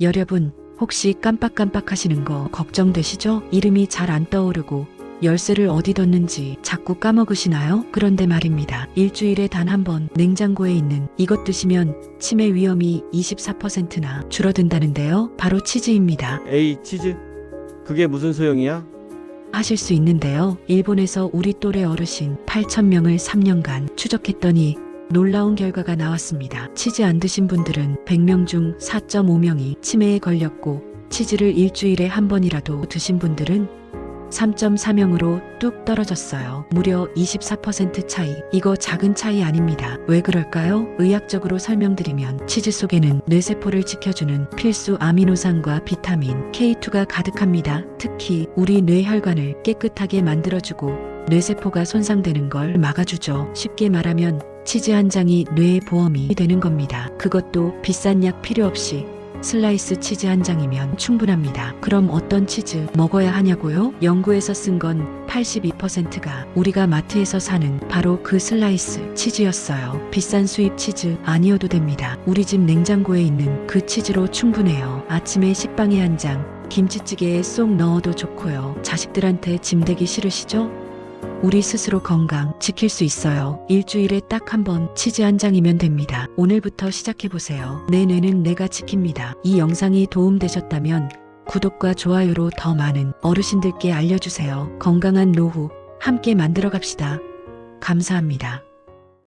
여러분, 혹시 깜빡깜빡 하시는 거 걱정되시죠? 이름이 잘 안 떠오르고 열쇠를 어디 뒀는지 자꾸 까먹으시나요? 그런데 말입니다. 일주일에 단 한 번 냉장고에 있는 이것 드시면 치매 위험이 24%나 줄어든다는데요. 바로 치즈입니다. 에이 치즈? 그게 무슨 소용이야? 하실 수 있는데요. 일본에서 우리 또래 어르신 8,000명을 3년간 추적했더니 놀라운 결과가 나왔습니다. 치즈 안 드신 분들은 100명 중 4.5명이 치매에 걸렸고 치즈를 일주일에 한 번이라도 드신 분들은 3.4명으로 뚝 떨어졌어요. 무려 24% 차이. 이거 작은 차이 아닙니다. 왜 그럴까요? 의학적으로 설명드리면 치즈 속에는 뇌세포를 지켜주는 필수 아미노산과 비타민 K2가 가득합니다. 특히 우리 뇌혈관을 깨끗하게 만들어주고 뇌세포가 손상되는 걸 막아주죠. 쉽게 말하면 치즈 한 장이 뇌의 보험이 되는 겁니다. 그것도 비싼 약 필요 없이 슬라이스 치즈 한 장이면 충분합니다. 그럼 어떤 치즈 먹어야 하냐고요? 연구에서 쓴 건 82%가 우리가 마트에서 사는 바로 그 슬라이스 치즈였어요. 비싼 수입 치즈 아니어도 됩니다. 우리 집 냉장고에 있는 그 치즈로 충분해요. 아침에 식빵에 한 장, 김치찌개에 쏙 넣어도 좋고요. 자식들한테 짐되기 싫으시죠? 우리 스스로 건강 지킬 수 있어요. 일주일에 딱 한 번 치즈 한 장이면 됩니다. 오늘부터 시작해보세요. 내 뇌는 내가 지킵니다. 이 영상이 도움되셨다면 구독과 좋아요로 더 많은 어르신들께 알려주세요. 건강한 노후 함께 만들어 갑시다. 감사합니다.